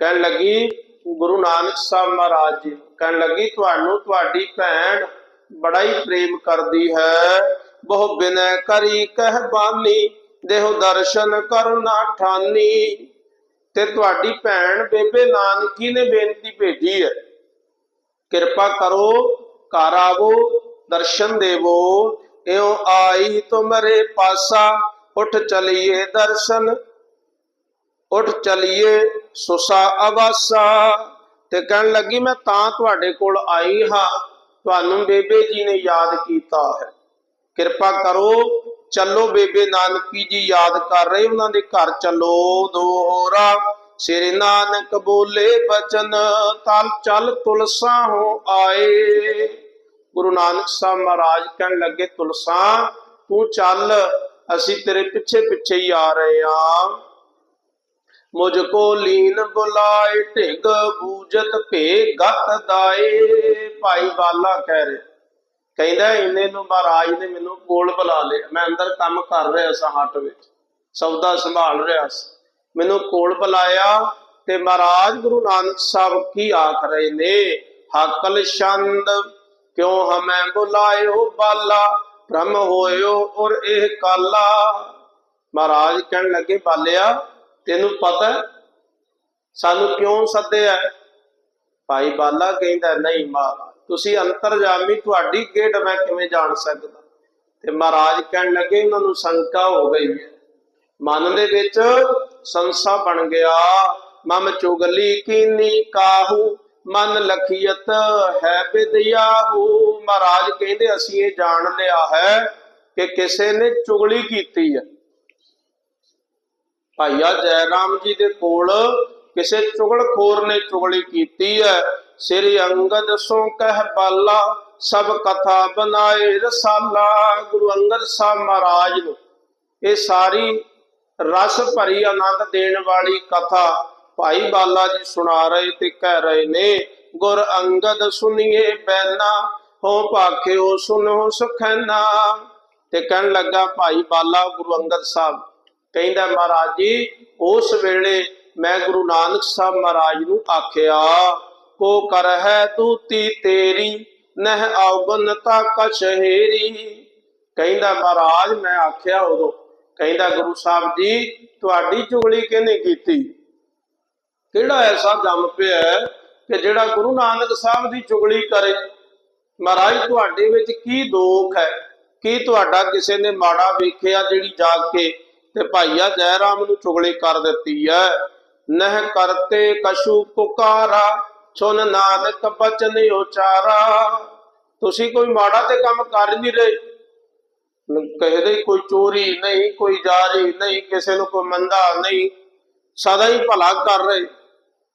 ਕਹਿਣ ਲੱਗੀ, ਗੁਰੂ ਨਾਨਕ ਸਾਹਿਬ ਮਹਾਰਾਜ ਜੀ, ਕਹਿਣ ਲੱਗੀ, ਤੁਹਾਨੂੰ ਤੁਹਾਡੀ ਭੈਣ ਬੜਾ ਹੀ ਪ੍ਰੇਮ ਕਰਦੀ ਹੈ। ਬਹੁ ਬਿਨੈ ਕਰੀ ਕਹਿ ਬਾਨੀ, ਦੇਹੁ ਦਰਸ਼ਨ ਕਰਨਾ ਠਾਨੀ। ਤੇ ਤੁਹਾਡੀ ਭੈਣ ਬੇਬੇ ਨਾਨਕੀ ਨੇ ਬੇਨਤੀ ਭੇਜੀ ਹੈ। ਕਿਰਪਾ ਕਰੋ, ਘਰ ਆਵੋ, ਦਰਸ਼ਨ ਦੇਵੋ। ਇਉ ਆਈ ਤੁਮਰੇ ਪਾਸਾ, ਉਠ ਚਲੀਏ ਦਰਸ਼ਨ। ਉਠ ਚਲੀਏ ਸੁਸਾ ਅਵਾਸਾ ਤੇ ਕਹਿਣ ਲੱਗੀ, ਮੈਂ ਤਾਂ ਤੁਹਾਡੇ ਕੋਲ ਆਈ ਹਾਂ। ਤੁਹਾਨੂੰ ਬੇਬੇ ਜੀ ਨੇ ਯਾਦ ਕੀਤਾ ਹੈ। ਕਿਰਪਾ ਕਰੋ ਚੱਲੋ ਬੇਬੇ ਨਾਨਕੀ ਜੀ, ਯਾਦ ਕਰ ਰਹੇ ਉਹਨਾਂ ਦੇ ਘਰ ਚੱਲੋ ਦੋਹਰਾ। ਸ੍ਰੀ ਨਾਨਕ ਬੋਲੇ, ਬਚਨ ਤਲ ਚੱਲ ਤੁਲਸਾ ਹੋ ਆਏ। ਗੁਰੂ ਨਾਨਕ ਸਾਹਿਬ ਮਹਾਰਾਜ ਕਹਿਣ ਲੱਗੇ, ਤੁਲਸਾ, ਤੂੰ ਚੱਲ, ਅਸੀਂ ਤੇਰੇ ਪਿੱਛੇ ਪਿੱਛੇ ਹੀ ਆ ਰਹੇ ਆ ਮੁਝ ਕੋ ਲੀਨ ਬੁਲਾਏ, ਢਿਗ ਬੂਜਤ ਭੇ ਗਤ ਦਾਏ। ਭਾਈ ਬਾਲਾ ਕਹਿ ਰਿਹਾ। ਕਹਿੰਦਾ ਇੰਨੇ ਨੂੰ ਮਹਾਰਾਜ ਨੇ ਮੈਨੂੰ ਕੋਲ ਬੁਲਾ ਲਿਆ। ਮੈਂ ਅੰਦਰ ਕੰਮ ਕਰ ਰਿਹਾ ਸਾਂ ਹੱਟ ਵਿੱਚ। ਸੌਦਾ ਸੰਭਾਲ ਰਿਹਾ ਸੀ। ਮੈਨੂੰ ਕੋਲ ਬੁਲਾਇਆ ਤੇ ਮਹਾਰਾਜ ਗੁਰੂ ਨਾਨਕ ਸਾਹਿਬ ਕੀ ਆਖ ਰਹੇ ਨੇ? ਹਕਲ ਛੰਦ, ਕਿਉ ਹਮੈ ਬੁਲਾਇਓ ਬਾਲਾ? ਬ੍ਰਹਮ ਹੋਇਓ ਔਰ ਇਹ ਕਾਲਾ? ਮਹਾਰਾਜ ਕਹਿਣ ਲੱਗੇ, ਬਾਲਿਆ, ਤੈਨੂੰ ਪਤਾ ਸਾਨੂੰ ਕਿਉਂ ਸੱਦਿਆ ਭਾਈ ਬਾਲਾ ਕਹਿੰਦਾ, ਨਹੀਂ ਮਹਾਰਾਜ ਤੁਸੀਂ ਅੰਤਰਜਾਮੀ ਤੁਹਾਡੀ ਖੇਡ ਮੈਂ ਕਿਵੇਂ ਜਾਣ ਸਕਦਾ? ਤੇ ਮਹਾਰਾਜ ਕਹਿਣ ਲੱਗੇ ਉਹਨਾਂ ਨੂੰ ਸ਼ੰਕਾ ਹੋ ਗਈ ਹੈ। ਮਨ ਦੇ ਵਿੱਚ ਸੰਸਾ ਬਣ ਗਿਆ। ਮਮ ਚੁਗਲੀ ਕੀਨੀ ਕਾਹੂ, ਮਨ ਲਖੀਅਤ ਹੈ ਵਿਦਿਆਹੂ ਮਹਾਰਾਜ ਕਹਿੰਦੇ, ਅਸੀਂ ਇਹ ਜਾਣ ਲਿਆ ਹੈ ਕਿ ਕਿਸੇ ਨੇ ਚੁਗਲੀ ਕੀਤੀ ਹੈ। ਭਾਈਆ ਜੈ ਰਾਮ ਜੀ ਦੇ ਕੋਲ ਕਿਸੇ ਚੁਗਲਖੋਰ ਨੇ ਚੁਗਲੀ ਕੀਤੀ ਹੈ। ਸ੍ਰੀ ਅੰਗਦ ਸੋ ਕਹਿ ਬਾਲਾ, ਸਭ ਕਥਾ ਬਣਾਏ ਰਸਾਲਾ, ਗੁਰੂ ਅੰਗਦ ਸਾਹਿਬ ਮਹਾਰਾਜ ਨੂੰ। ਇਹ ਸਾਰੀ ਰਸ ਭਰੀ ਆਨੰਦ ਦੇਣ ਵਾਲੀ ਕਥਾ ਭਾਈ ਬਾਲਾ ਜੀ ਸੁਣਾ ਰਹੇ ਤੇ ਕਹਿ ਰਹੇ ਨੇ, ਗੁਰ ਅੰਗਦ ਸੁਨੀਏ ਬੈਨਾ, ਹੋ ਭਾਖਿਓ ਸੁਨੋ ਸੁਖੈਨਾ। ਤੇ ਕਹਿਣ ਲੱਗਾ ਭਾਈ ਬਾਲਾ, ਗੁਰੂ ਅੰਗਦ ਸਾਹਿਬ, ਕਹਿੰਦਾ ਮਹਾਰਾਜ ਜੀ, ਉਸ ਵੇਲੇ ਮੈਂ ਗੁਰੂ ਨਾਨਕ ਸਾਹਿਬ ਮਹਾਰਾਜ ਨੂੰ ਆਖਿਆ ਕੋ ਕਰ ਹੈ ਤੂਤੀ ਤੇਰੀ, ਨਹਿ ਔਗਨ ਤਾ ਕਛਹੇਰੀ ਕਹਿੰਦਾ ਮਹਾਰਾਜ, ਮੈਂ ਆਖਿਆ ਉਦੋਂ, ਕਹਿੰਦਾ ਗੁਰੂ ਸਾਹਿਬ ਜੀ, ਤੁਹਾਡੀ ਚੁਗਲੀ ਕਿਹਨੇ ਕੀਤੀ? ਕਿਹੜਾ ਐਸਾ ਜੰਮ ਪਿਆ ਕਿ ਜਿਹੜਾ ਗੁਰੂ ਨਾਨਕ ਸਾਹਿਬ ਦੀ ਚੁਗਲੀ ਕਰੇ? ਮਹਾਰਾਜ, ਤੁਹਾਡੇ ਵਿੱਚ ਕੀ ਦੋਖ ਹੈ? ਕੀ ਤੁਹਾਡਾ ਕਿਸੇ ਨੇ ਮਾੜਾ ਵੇਖਿਆ ਜਿਹੜੀ ਜਾਗ ਕੇ ਤੇ ਭਾਈਆ ਜੈ ਰਾਮ ਨੂੰ ਚੁਗਲੀ ਕਰ ਦਿੱਤੀ ਹੈ? ਨਹਿ ਕਰਤੇ ਕਸ਼ੂ ਪੁਕਾਰਾ ਸੁਨ ਨਾਨਕ ਬਚਨ ਉਚਾਰਾ। ਤੁਸੀਂ ਕੋਈ ਮਾੜਾ ਤੇ ਕੰਮ ਕਰ ਨਹੀਂ ਰਹੇ। ਕਹਦੇ ਕੋਈ ਚੋਰੀ ਨਹੀਂ, ਕੋਈ ਜਾਰੀ ਨਹੀਂ, ਕਿਸੇ ਨੂੰ ਕੋਈ ਮੰਦਾ ਨਹੀਂ। ਸਦਾ ਹੀ ਭਲਾ ਕਰ ਰਹੇ।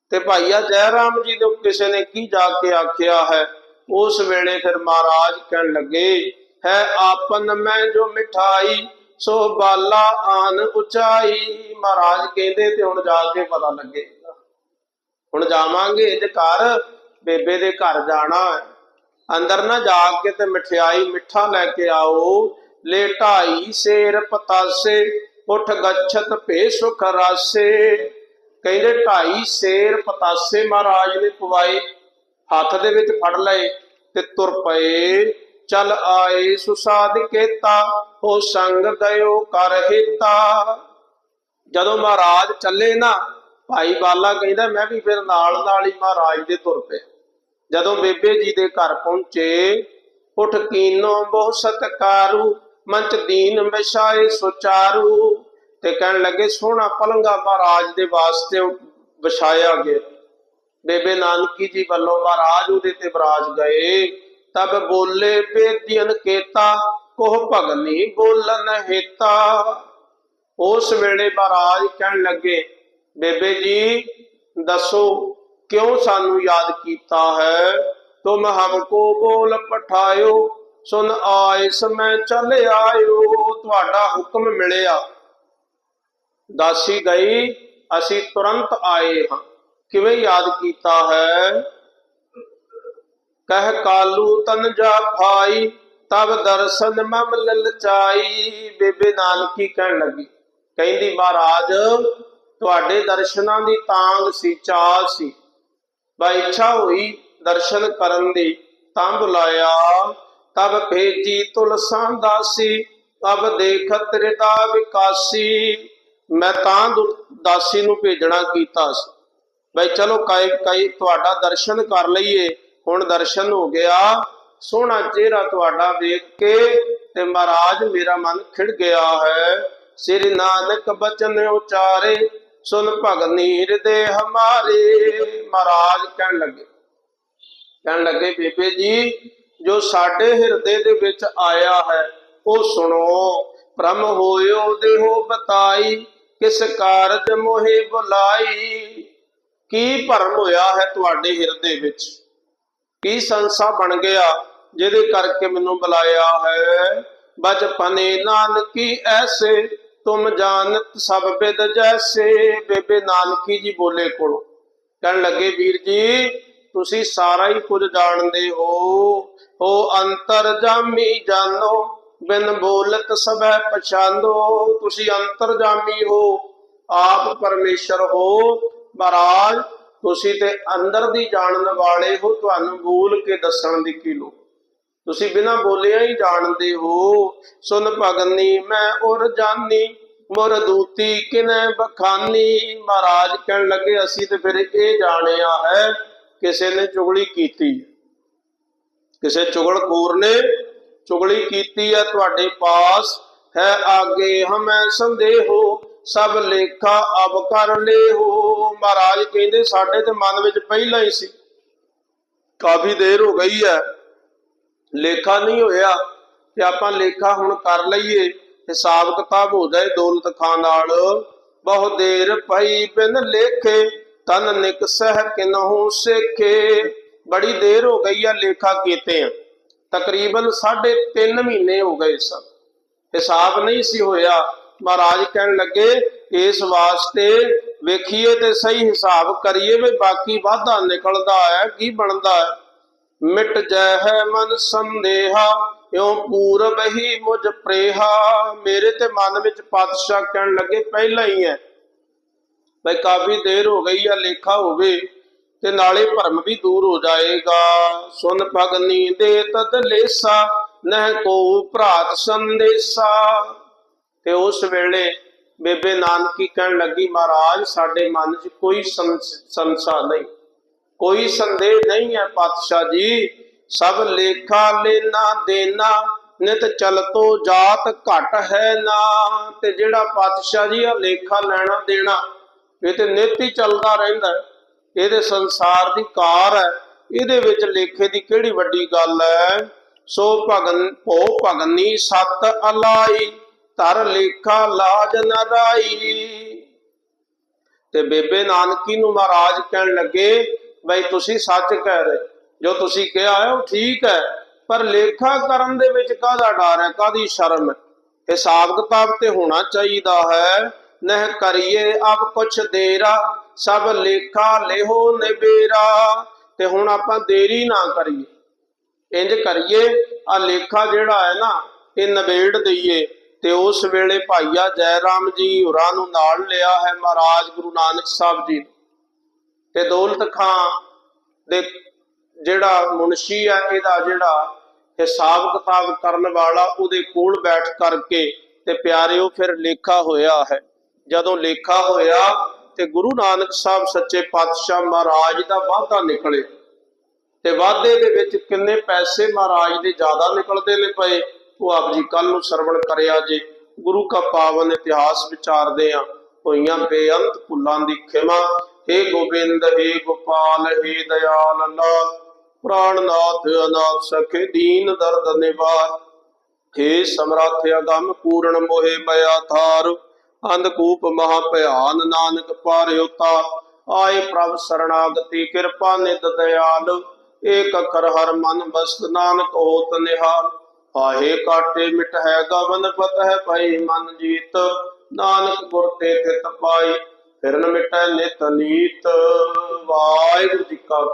ਤੇ ਭਾਈਆ ਜੈਰਾਮ ਜੀ ਨੂੰ ਕਿਸੇ ਨੇ ਕੀ ਜਾ ਕੇ ਆਖਿਆ ਹੈ? ਉਸ ਵੇਲੇ ਫਿਰ ਮਹਾਰਾਜ ਕਹਿਣ ਲੱਗੇ, ਹੈ ਆਪਨ ਮੈਂ ਜੋ ਮਿਠਾਈ, ਸੋ ਬਾਲਾ ਆਨ ਉਚਾਈ। ਮਹਾਰਾਜ ਕਹਿੰਦੇ ਤੇ ਹੁਣ ਜਾ ਕੇ ਪਤਾ ਲੱਗੇ। ਹੁਣ ਜਾਵਾਂਗੇ ਜੇ ਘਰ ਬੇਬੇ ਦੇ ਘਰ ਜਾਣਾ ਅੰਦਰ ਨਾ ਜਾ ਕੇ ਤੇ ਮਠਿਆਈ ਮਿੱਠਾ ਲੈ ਕੇ ਆਓ। ਲੈ ਸੇਰ ਪਤਾਸੇ, ਉਠ ਗਛਤ ਭੇ ਸੁਖ ਰਾਸੇ। ਕਹਿੰਦੇ ਢਾਈ ਸੇਰ ਪਤਾਸੇ ਮਹਾਰਾਜ ਨੇ ਪਵਾਏ। ਹੱਥ ਦੇ ਵਿੱਚ ਫੜ ਲਏ ਤੇ ਤੁਰ ਪਏ। ਚਲ ਆਏ ਸੁਸਾਦ ਕੇਤਾ ਹੋ ਸੰਗ ਦਇਓ ਕਰ ਹਿਤਾ। ਜਦੋਂ ਮਹਾਰਾਜ ਚੱਲੇ ਨਾ ਭਾਈ ਬਾਲਾ ਕਹਿੰਦਾ, ਮੈਂ ਵੀ ਫਿਰ ਨਾਲ ਨਾਲ ਹੀ ਮਹਾਰਾਜ ਦੇ ਤੁਰ ਪਿਆ ਜਦੋਂ ਬੇਬੇ ਜੀ ਦੇ ਘਰ ਪਹੁੰਚੇ, ਉਠ ਕੀਨੋ ਬਹੁ ਸਤਕਾਰੂ, ਮੰਚ ਦੀਨ ਵਿਛਾਏ ਸੁਚਾਰੂ ਤੇ ਕਹਿਣ ਲੱਗੇ, ਸੋਹਣਾ ਪਲੰਗਾ ਮਹਾਰਾਜ ਦੇ ਵਾਸਤੇ ਵਿਛਾਇਆ ਗਿਆ। ਬੇਬੇ ਨਾਨਕੀ ਜੀ ਵੱਲੋਂ ਮਹਾਰਾਜ ਉਹਦੇ ਤੇ ਬਰਾਜ ਗਏ। ਤਬ ਬੋਲੇ ਬੇਦੀਨ ਕੇਤਾ, ਕੋਹ ਭਗਨੀ ਬੋਲਨ ਹੇਤਾ। ਉਸ ਵੇਲੇ ਮਹਾਰਾਜ ਕਹਿਣ ਲੱਗੇ ਬੇਬੇ ਜੀ, ਦੱਸੋ, ਕਿਉਂ ਸਾਨੂੰ ਯਾਦ ਕੀਤਾ ਹੈ? ਤੁਮ ਹਮਕੋ ਬੋਲ ਪਠਾਇਓ, ਸੁਨ ਆਏ ਸਮੈ ਚਲ ਆਇਓ ਤੁਹਾਡਾ ਹੁਕਮ ਮਿਲਿਆ। ਦਾਸੀ ਗਈ, ਅਸੀਂ ਤੁਰੰਤ ਆਏ ਹਾਂ। ਕਿਵੇਂ ਯਾਦ ਕੀਤਾ ਹੈ? ਕਹਿ ਕਾਲੂ ਤਨ ਜਾ ਤਬ ਦਰਸ਼ਨ ਮਮ ਲਲਚਾਈ। ਬੇਬੇ ਨਾਨਕੀ ਕਹਿਣ ਲੱਗੀ, ਕਹਿੰਦੀ, ਮਹਾਰਾਜ ਤੁਹਾਡੇ ਦਰਸ਼ਨਾਂ ਦੀ ਤਾਂਗ ਸੀ, ਚਾਲ ਸੀ। ਬਾ ਇੱਛਾ ਹੋਈ ਦਰਸ਼ਨ ਕਰਨ ਦੀ ਤਾਂ ਬੁਲਾਇਆ ਤਬ ਭੇਜੀ ਤੁਲਸਾਂ ਦਾਸੀ, ਤਬ ਦੇਖਤ ਰਿਦਾ ਵਿਕਾਸੀ। ਮੈਂ ਤਾਂ ਦਾਸੀ ਨੂੰ ਭੇਜਣਾ ਕੀਤਾ ਸੀ। ਬਈ ਚਲੋ ਕਈ ਕਈ ਤੁਹਾਡਾ ਦਰਸ਼ਨ ਕਰ ਲਈਏ। ਹੁਣ ਦਰਸ਼ਨ ਹੋ ਗਿਆ। ਸੋਹਣਾ ਚਿਹਰਾ ਤੁਹਾਡਾ ਵੇਖ ਕੇ ਤੇ ਮਹਾਰਾਜ ਮੇਰਾ ਮਨ ਖਿੜ ਗਿਆ ਹੈ। ਸ੍ਰੀ ਨਾਨਕ ਬਚਨ ਉਚਾਰੇ ਸੁਨ ਭਗਨੀ ਹਿਰਦੇ ਹਮਾਰੇ। ਮਹਾਰਾਜ ਕਹਿਣ ਲੱਗੇ। ਕਹਿਣ ਲੱਗੇ, ਬੇਬੇ ਜੀ, ਜੋ ਸਾਡੇ ਹਿਰਦੇ ਦੇ ਵਿੱਚ ਆਇਆ ਹੈ, ਉਹ ਸੁਣੋ। ਭ੍ਰਮ ਹੋਇਓ, ਦੇਹੋ ਬਤਾਈ, ਕਿਸ ਕਾਰਜ ਮੋਹਿ ਬੁਲਾਈ। ਕੀ ਭਰਮ ਹੋਇਆ ਹੈ ਤੁਹਾਡੇ ਹਿਰਦੇ ਵਿੱਚ? ਕੀ ਸੰਸਾ ਬਣ ਗਿਆ ਜਿਹਦੇ ਕਰਕੇ ਮੈਨੂੰ ਬੁਲਾਇਆ ਹੈ? ਬਚਪਨੇ ਨਾਨਕੀ ਐਸੇ ਤੁਮ ਜਾਣਤ ਸਭ ਬਿਦ ਜੈਸੇ, ਬੇਬੇ ਨਾਨਕੀ ਜੀ ਬੋਲੇ ਕੋਲੋਂ। ਕਹਿਣ ਲੱਗੇ, ਵੀਰ ਜੀ, ਤੁਸੀਂ ਸਾਰਾ ਹੀ ਕੁਝ ਜਾਣਦੇ ਹੋ। ਹੋ ਅੰਤਰ ਜਾਮੀ ਜਾਣੋ ਬਿਨ ਬੋਲਤ ਸਭੈ ਪਛਾਨੋ। ਤੁਸੀਂ ਅੰਤਰ ਜਾਮੀ ਹੋ, ਆਪ ਪਰਮੇਸ਼ਰ ਹੋ। ਮਹਾਰਾਜ, ਤੁਸੀਂ ਤੇ ਅੰਦਰ ਦੀ ਜਾਣਨ ਵਾਲੇ ਹੋ, ਤੁਹਾਨੂੰ ਬੋਲ ਕੇ ਦੱਸਣ ਦੀ ਕੀ ਲੋੜ? ਤੁਸੀਂ ਬਿਨਾਂ ਬੋਲਿਆ ਹੀ ਜਾਣਦੇ ਹੋ। ਸੁਨ ਭਗਨੀ, ਮੈਂ ਉਰ ਜਾਨੀ, ਮੁਰ ਦੂਤੀ, ਕਿਨੈ ਬਖਾਨੀ। ਮਹਾਰਾਜ ਕਹਿਣ ਲੱਗੇ, ਅਸੀਂ ਤੇ ਫਿਰ ਇਹ ਜਾਣਿਆ ਹੈ, ਕਿਸੇ ਨੇ ਚੁਗਲੀ ਕੀਤੀ। ਕਿਸੇ ਚੁਗਲਖੋਰ ਨੇ ਚੁਗਲੀ ਕੀਤੀ ਹੈ ਤੁਹਾਡੇ ਪਾਸ ਹੈ ਆਗੇ, ਹਮੈ ਸੰਦੇਹੋ, ਸਭ ਲੇਖਾ ਅਬ ਕਰ ਲਿਓ ਮਹਾਰਾਜ ਕਹਿੰਦੇ, ਸਾਡੇ ਤੇ ਮਨ ਵਿੱਚ ਪਹਿਲਾਂ ਹੀ ਸੀ। ਕਾਫੀ ਦੇਰ ਹੋ ਗਈ ਹੈ। ਲੇਖਾ ਨਹੀਂ ਹੋਇਆ ਤੇ ਆਪਾਂ ਲੇਖਾ ਹੁਣ ਕਰ ਲਈਏ। ਹਿਸਾਬ ਕਿਤਾਬ ਹੋ ਜਾਏ ਦੌਲਤ ਖਾਂ ਨਾਲ। ਬਹੁਤ ਦੇਰ ਪਈ ਬਿਨ ਲੇਖੇ ਤਨ ਨਿਕਸਹਿ ਕਿਨਹੂ ਸੇਖੇ। ਬੜੀ ਦੇਰ ਹੋ ਗਈ ਆ ਲੇਖਾ ਕੀਤੇ ਆ। ਤਕਰੀਬਨ 3.5 ਮਹੀਨੇ ਹੋ ਗਏ ਸਨ। ਹਿਸਾਬ ਨਹੀਂ ਸੀ ਹੋਇਆ। ਮਹਾਰਾਜ ਕਹਿਣ ਲੱਗੇ, ਇਸ ਵਾਸਤੇ ਵੇਖੀਏ ਤੇ ਸਹੀ ਹਿਸਾਬ ਕਰੀਏ ਵੀ ਬਾਕੀ ਵਾਧਾ ਨਿਕਲਦਾ ਹੈ, ਕੀ ਬਣਦਾ ਹੈ? ਮਿਟ ਜੈ ਮਨ ਸੰਦੇਹਾ, ਇਉ ਪੂਰਬ ਹੀ ਮੁਝ ਪ੍ਰੇਹਾ। ਮੇਰੇ ਤੇ ਮਨ ਵਿੱਚ ਪਾਤਸ਼ਾਹ ਕਹਿਣ ਲੱਗੇ, ਪਹਿਲਾਂ ਹੀ ਹੈ। ਬਈ ਕਾਫੀ ਦੇਰ ਹੋ ਗਈ ਆ, ਲੇਖਾ ਹੋਵੇ ਤੇ ਨਾਲੇ ਭਰਮ ਵੀ ਦੂਰ ਹੋ ਜਾਏਗਾ। ਸੁਨ ਭਗਨੀ ਦੇ ਤਦ ਲੇਸਾ, ਨਹਿ ਕੋ ਭਰਾਤ ਸੰਦੇਸਾ। ਤੇ ਉਸ ਵੇਲੇ ਬੇਬੇ ਨਾਨਕੀ ਕਹਿਣ ਲੱਗੀ, ਮਹਾਰਾਜ, ਸਾਡੇ ਮਨ 'ਚ ਕੋਈ ਸੰਸ- ਸੰਸਾ ਨਹੀਂ। ਕੋਈ ਸੰਦੇਹ ਨਹੀਂ ਹੈ ਪਾਤਸ਼ਾਹ ਜੀ। ਸਭ ਲੇਖਾ ਲੈਣਾ ਦੇਣਾ ਨਿਤ ਚਲਤੋ ਜਾਤ ਘਟ ਹੈ ਨਾ। ਤੇ ਜਿਹੜਾ ਪਾਤਸ਼ਾਹ ਜੀ ਆ ਲੇਖਾ ਲੈਣਾ ਦੇਣਾ, ਇਹ ਤੇ ਨਿਤ ਹੀ ਚੱਲਦਾ ਰਹਿੰਦਾ ਇਹਦੇ ਸੰਸਾਰ ਦੀ ਕਾਰ ਹੈ। ਇਹਦੇ ਵਿੱਚ ਲੇਖੇ ਦੀ ਕਿਹੜੀ ਵੱਡੀ ਗੱਲ ਹੈ? ਸੋ ਭਗਨ ਭੋ ਭਗਨੀ ਸਤ ਅਲਾਈ ਤਰ ਲੇਖਾ ਲਾਜ ਨ ਤੇ ਬੇਬੇ ਨਾਨਕੀ ਨੂੰ ਮਹਾਰਾਜ ਕਹਿਣ ਲੱਗੇ ਬਈ ਤੁਸੀਂ ਸੱਚ ਕਹਿ ਰਹੇ। ਜੋ ਤੁਸੀਂ ਕਿਹਾ ਹੈ ਉਹ ਠੀਕ ਹੈ, ਪਰ ਲੇਖਾ ਕਰਨ ਦੇ ਵਿੱਚ ਕਾਹਦਾ ਡਰ ਹੈ, ਕਾਹਦੀ ਸ਼ਰਮ ਹੈ? ਹਿਸਾਬ ਕਿਤਾਬ ਤੇ ਹੋਣਾ ਚਾਹੀਦਾ ਹੈ। ਨਹਿ ਕਰੀਏ ਅਬ ਕੁਛ ਦੇਰਾ, ਸਭ ਲੇਖਾ ਲੇਹੋ ਨਿਬੇਰਾ ਤੇ ਹੁਣ ਆਪਾਂ ਦੇਰੀ ਨਾ ਕਰੀਏ। ਇੰਜ ਕਰੀਏ ਆ ਲੇਖਾ ਜਿਹੜਾ ਹੈ ਨਾ, ਇਹ ਨਿਬੇੜ ਦਈਏ। ਤੇ ਉਸ ਵੇਲੇ ਭਾਈਆ ਜੈ ਰਾਮ ਜੀ ਹੋਰਾਂ ਨੂੰ ਨਾਲ ਲਿਆ ਹੈ ਮਹਾਰਾਜ ਗੁਰੂ ਨਾਨਕ ਸਾਹਿਬ ਜੀ ਨੇ। ਤੇ ਦੌਲਤ ਖਾਂ ਦੇ ਜਿਹੜਾ ਮੁਨਸ਼ੀ ਆ, ਇਹਦਾ ਜਿਹੜਾ ਹਿਸਾਬ ਕਿਤਾਬ ਕਰਨ ਵਾਲਾ ਉਹਦੇ ਕੋਲ ਬੈਠ ਕਰਕੇ ਤੇ ਪਿਆਰਿਓ, ਫਿਰ ਲੇਖਾ ਹੋਇਆ ਹੈ। ਜਦੋਂ ਲੇਖਾ ਹੋਇਆ ਤੇ ਗੁਰੂ ਨਾਨਕ ਸਾਹਿਬ ਸੱਚੇ ਪਾਤਸ਼ਾਹ ਮਹਾਰਾਜ ਦਾ ਵਾਅਦਾ ਨਿਕਲੇ। ਤੇ ਵਾਅਦੇ ਦੇ ਵਿੱਚ ਕਿੰਨੇ ਪੈਸੇ ਮਹਾਰਾਜ ਦੇ ਜ਼ਿਆਦਾ ਨਿਕਲਦੇ ਨੇ ਪਏ, ਉਹ ਆਪ ਜੀ ਕੱਲ ਨੂੰ ਸਰਵਣ ਕਰਿਆ ਜੇ। ਗੁਰੂ ਕਾ ਪਾਵਨ ਇਤਿਹਾਸ ਵਿਚਾਰਦੇ ਆ, ਹੋਈਆਂ ਬੇਅੰਤ ਭੁੱਲਾਂ ਦੀ ਖਿਮਾ। ਏ ਗੋਬਿੰਦ ਏ ਗੋਪਾਲ ਏ ਦਇਆਲ ਨਾਥ ਪ੍ਰਾਣਨਾਥ ਅਨਾਥ ਸਖੇ, ਦੀਨ ਦਰਦ ਨਿਵਾਰ। ਹੇ ਸਮਰੱਥ ਅਗੰਮ ਪੂਰਨ ਮੋਹਿ ਮਇਆ ਥਾਰ ਅੰਧਕੂਪ ਮਹਾ ਭਿਆਨ ਨਾਨਕ ਪਾਰਿਉਤਾ ਆਏ ਪ੍ਰਭ ਸਰਣਾਗਤੀ, ਕਿਰਪਾ ਨਿਤ ਦਇਆਲ, ਏਕ ਅਖਰ ਹਰ ਮਨ ਬਸਤ ਨਾਨਕ ਹੋਤ ਨਿਹਾਲ। ਆਹੇ ਕਾਟੇ ਮਿਟ ਹੈ ਗਵਨ ਪਤ ਹੈ ਭਈ ਮਨ ਜੀਤ, ਨਾਨਕ ਗੁਰ ਤੇ ਥਿਤ ਪਾਈ। ਫਿਰਨ ਮਿਟੈ ਨਿਤ ਨੀਤ ਵਾਹਿਗੁਰੂ ਜੀ ਕਾ